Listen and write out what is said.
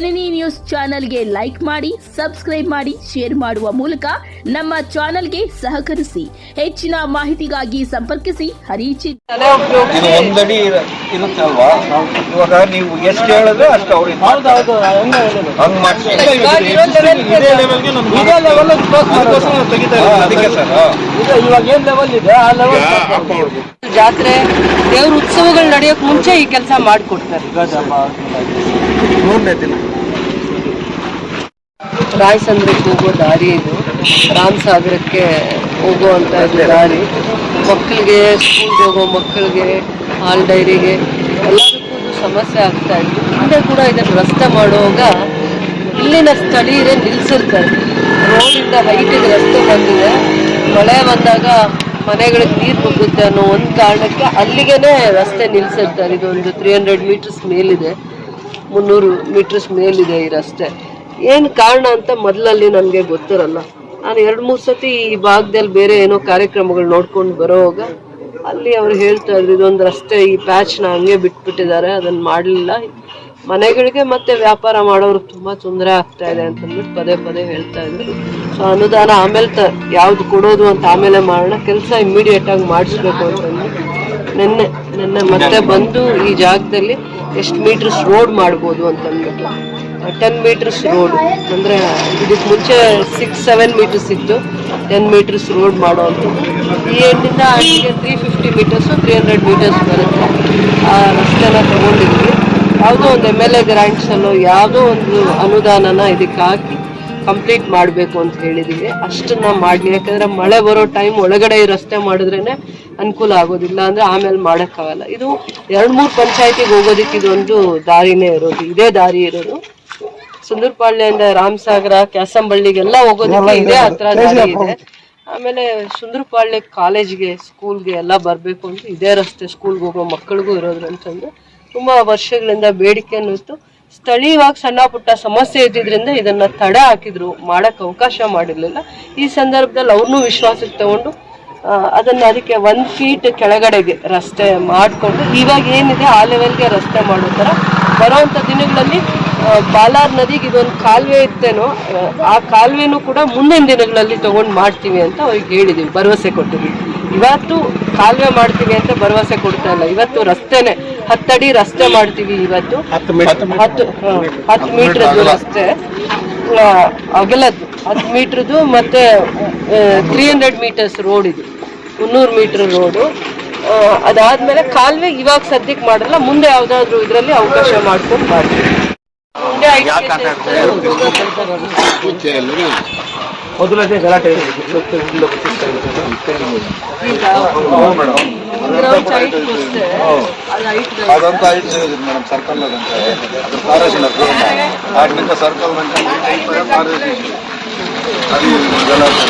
ಜನನಿ news ಚಾನೆಲ್ಗೆ like ಮಾಡಿ subscribe ಮಾಡಿ ಶೇರ್ ಮಾಡುವ ಮೂಲಕ ನಮ್ಮ ಚಾನೆಲ್ಗೆ ಸಹಕರಿಸಿ. ಹೆಚ್ಚಿನ ಮಾಹಿತಿಗಾಗಿ ಸಂಪರ್ಕಿಸಿ ಹರಿಚಿ ಇದು ಒಂದಡಿ ಇರ- ಇರುತ್ತೆ ಅಲ್ವಾ ಇವಾಗ ನೀವು ಎಷ್ಟು ಹೇಳಿದ್ರೆ ಅಷ್ಟು ಅವ್ರಿಗೆ ಹೌದೌದು ಹೆಂಗೆ ಹೇಳಿದ್ರು. ಹಂಗ್ ಮಾಡ್ಸಿ ಇದೇ ಲೆವೆಲ್ಗೆ ಅದಕ್ಕೋಸ್ಕರ ತೆಗಿತಾ ಇರೋದು. ಅದಕ್ಕೆ ಸರ್ ಈಗ ಇವಾಗ ಏನ್ ಲೆವೆಲ್ ಇದೆ? ಆ ಲೆವೆಲ್ ಜಾತ್ರೆ ದೇವ್ರ ಉತ್ಸವಗಳು ನಡೆಯೋಕ್ ಮುಂಚೆ ಈ ಕೆಲಸ ಮಾಡಿಕೊಡ್ತಾರೆ. ಮೂರನೇ ದಿನ. ರಾಯಸಂದ್ರಕ್ಕೆ ಹೋಗೋ ದಾರಿ ಇದು. ರಾಮಸಾಗರಕ್ಕೆ ಹೋಗುವಂತ ಇದು ದಾರಿ. ಮಕ್ಕಳಿಗೆ ಸ್ಕೂಲ್ಗೆ ಹೋಗೋ ಮಕ್ಕಳಿಗೆ, ಹಾಲ್ ಡೈರಿಗೆ ಎಲ್ಲದಕ್ಕೂ ಸಮಸ್ಯೆ ಆಗ್ತಾ ಇತ್ತು. ಹಿಂದೆ ಕೂಡ ಇದನ್ನು ರಸ್ತೆ ಮಾಡುವಾಗ ಇಲ್ಲಿನ ಸ್ಥಳೀಯರೇ ನಿಲ್ಸಿರ್ತಾರೆ. ರೋಡಿಂದ ಹೈಟಿಗೆ ರಸ್ತೆ ಬಂದಿದೆ. ಮಳೆ ಬಂದಾಗ ಮನೆಗಳಿಗೆ ನೀರು ನುಗ್ಗುತ್ತೆ ಅನ್ನೋ ಒಂದು ಕಾರಣಕ್ಕೆ ಅಲ್ಲಿಗೇನೆ ರಸ್ತೆ ನಿಲ್ಸಿರ್ತಾರೆ. ಇದೊಂದು ತ್ರೀ ಹಂಡ್ರೆಡ್ ಮೀಟರ್ಸ್ ಮೇಲಿದೆ. ಮುನ್ನೂರು ಮೀಟರ್ಸ್ ಮೇಲಿದೆ ಈ ರಸ್ತೆ. ಏನು ಕಾರಣ ಅಂತ ಮೊದಲಲ್ಲಿ ನನಗೆ ಗೊತ್ತಿರಲ್ಲ. ನಾನು ಎರಡು ಮೂರು ಸತಿ ಈ ಭಾಗದಲ್ಲಿ ಬೇರೆ ಏನೋ ಕಾರ್ಯಕ್ರಮಗಳು ನೋಡ್ಕೊಂಡು ಬರೋವಾಗ ಅಲ್ಲಿ ಅವ್ರು ಹೇಳ್ತಾ ಇದ್ರು ಇದೊಂದು ರಸ್ತೆ ಈ ಪ್ಯಾಚ್ನ ಹಂಗೆ ಬಿಟ್ಬಿಟ್ಟಿದ್ದಾರೆ ಅದನ್ನು ಮಾಡಲಿಲ್ಲ. ಮನೆಗಳಿಗೆ ಮತ್ತೆ ವ್ಯಾಪಾರ ಮಾಡೋರು ತುಂಬ ತೊಂದರೆ ಆಗ್ತಾ ಇದೆ ಅಂತಂದ್ಬಿಟ್ಟು ಪದೇ ಪದೇ ಹೇಳ್ತಾ ಇದ್ರು. ಸೊ ಅನುದಾನ ಆಮೇಲೆ ತ ಯಾವ್ದು ಕೊಡೋದು ಅಂತ ಆಮೇಲೆ ಮಾಡೋಣ, ಕೆಲಸ ಇಮ್ಮಿಡಿಯೇಟ್ ಆಗಿ ಮಾಡಿಸ್ಬೇಕು ಅಂತಂದ್ರೆ ನಿನ್ನೆ ನಿನ್ನೆ ಮತ್ತೆ ಬಂದು ಈ ಜಾಗದಲ್ಲಿ ಎಷ್ಟು ಮೀಟರ್ಸ್ ರೋಡ್ ಮಾಡ್ಬೋದು ಅಂತಂದ್ಬಿಟ್ಟು ಟೆನ್ ಮೀಟರ್ಸ್ ರೋಡ್ ಅಂದರೆ ಇದಕ್ಕೆ ಮುಂಚೆ ಸಿಕ್ಸ್ ಸೆವೆನ್ ಮೀಟರ್ಸ್ ಇತ್ತು. ಟೆನ್ ಮೀಟರ್ಸ್ ರೋಡ್ ಮಾಡುವಂಥದ್ದು ಈ ಎಂಡಿಂದ ಅಲ್ಲಿಗೆ three fifty metres three hundred metres ಬರುತ್ತೆ. ಆ ರಸ್ತೆನ ತೊಗೊಂಡಿದ್ವಿ. ಯಾವುದೋ ಒಂದು ಎಂ ಎಲ್ ಎ ಗ್ರ್ಯಾಂಟ್ಸಲ್ಲೋ ಯಾವುದೋ ಒಂದು ಅನುದಾನನ ಇದಕ್ಕೆ ಹಾಕಿ ಕಂಪ್ಲೀಟ್ ಮಾಡಬೇಕು ಅಂತ ಹೇಳಿದ್ದೀವಿ ಅಷ್ಟನ್ನ ಮಾಡಲಿ. ಯಾಕಂದರೆ ಮಳೆ ಬರೋ ಟೈಮ್ ಒಳಗಡೆ ಈ ರಸ್ತೆ ಮಾಡಿದ್ರೇ ಅನುಕೂಲ ಆಗೋದಿಲ್ಲ. ಅಂದರೆ ಆಮೇಲೆ ಮಾಡೋಕ್ಕಾಗಲ್ಲ. ಇದು ಎರಡು ಮೂರು ಪಂಚಾಯತಿಗೆ ಹೋಗೋದಕ್ಕೆ ಇದೊಂದು ದಾರಿನೇ ಇರೋದು. ಇದೇ ದಾರಿ ಇರೋದು. ಸುಂದರಪಾಳ್ಯದಿಂದ ರಾಮಸಾಗರ ಕ್ಯಾಸಂಬಳ್ಳಿಗೆಲ್ಲ ಹೋಗೋದಕ್ಕೆ ಇದೇ ಹತ್ರ ದಾರಿ ಇದೆ. ಆಮೇಲೆ ಸುಂದರಪಾಳ್ಯ ಕಾಲೇಜ್ಗೆ ಸ್ಕೂಲ್ಗೆ ಎಲ್ಲ ಬರಬೇಕು ಅಂತ ಇದೇ ರಸ್ತೆ ಸ್ಕೂಲ್ಗೆ ಹೋಗೋ ಮಕ್ಕಳಿಗೂ ಇರೋದ್ರಂತಂದ್ರೆ ತುಂಬಾ ವರ್ಷಗಳಿಂದ ಬೇಡಿಕೆ ಅನ್ನಿಸ್ತು ಸ್ಥಳೀಯವಾಗಿ ಸಣ್ಣ ಪುಟ್ಟ ಸಮಸ್ಯೆ ಇದ್ದಿದ್ರಿಂದ ಇದನ್ನ ತಡೆ ಹಾಕಿದ್ರು. ಮಾಡಕ್ ಅವಕಾಶ ಮಾಡಿರ್ಲಿಲ್ಲ. ಈ ಸಂದರ್ಭದಲ್ಲಿ ಅವ್ರನ್ನೂ ವಿಶ್ವಾಸಕ್ಕೆ ತಗೊಂಡು ಅದನ್ನ ಅದಕ್ಕೆ ಒಂದ್ ಫೀಟ್ ಕೆಳಗಡೆಗೆ ರಸ್ತೆ ಮಾಡಿಕೊಂಡು ಇವಾಗ ಏನಿದೆ ಆ ಲೆವೆಲ್ಗೆ ರಸ್ತೆ ಮಾಡೋ ಥರ ಬರೋವಂಥ ದಿನಗಳಲ್ಲಿ ಬಾಲಾರ್ ನದಿಗೆ ಇದೊಂದು ಕಾಲುವೆ ಇತ್ತೇನೋ ಆ, ಕಾಲುವೆನೂ ಕೂಡ ಮುಂದಿನ ದಿನಗಳಲ್ಲಿ ತಗೊಂಡು ಮಾಡ್ತೀವಿ ಅಂತ ಅವ್ರಿಗೆ ಹೇಳಿದೀವಿ ಭರವಸೆ ಕೊಟ್ಟಿದ್ವಿ ಇವತ್ತು ಕಾಲುವೆ ಮಾಡ್ತೀವಿ ಅಂತ ಭರವಸೆ ಕೊಡ್ತಾ ಇಲ್ಲ. ಇವತ್ತು ರಸ್ತೆನೆ ಹತ್ತಡಿ ರಸ್ತೆ ಮಾಡ್ತೀವಿ ಇವತ್ತು. ಹತ್ತು ಹತ್ತು ಮೀಟರ್ ಮೀಟರ್ದು ರಸ್ತೆ. ಅಗಲದ್ದು ಹತ್ತು ಮೀಟ್ರದ್ದು ಮತ್ತೆ ತ್ರೀ ಹಂಡ್ರೆಡ್ ಮೀಟರ್ಸ್ ರೋಡ್ ಇದು. ಮುನ್ನೂರು ಮೀಟರ್ ರೋಡು ಅದಾದ್ಮೇಲೆ ಕಾಲುವೆ ಇವಾಗ ಸದ್ಯಕ್ಕೆ ಮಾಡಲ್ಲ ಮುಂದೆ ಯಾವ್ದಾದ್ರು ಇದರಲ್ಲಿ ಅವಕಾಶ ಮಾಡ್ಕೊಂಡು ಮಾಡ್ತೀವಿ. ಮುಂದೆ ಐದು ಮೊದಲನೇ ಗಲಾಟೆ ಗ್ರೌಂಡ್ ಸೈಡ್ ಬರುತ್ತೆ ಅದು height ಇದೆ. ಅದಂತ ಐದು ಸಿಗೋದು ಮೇಡಮ್ ಸರ್ಕಲ್ ಅದಂತ ಅದ್ರ ಕಾಲೇಜಿನ ಆಡ್ನಿಂದ ಸರ್ಕಲ್ ಅದು ಗಲಾಟೆ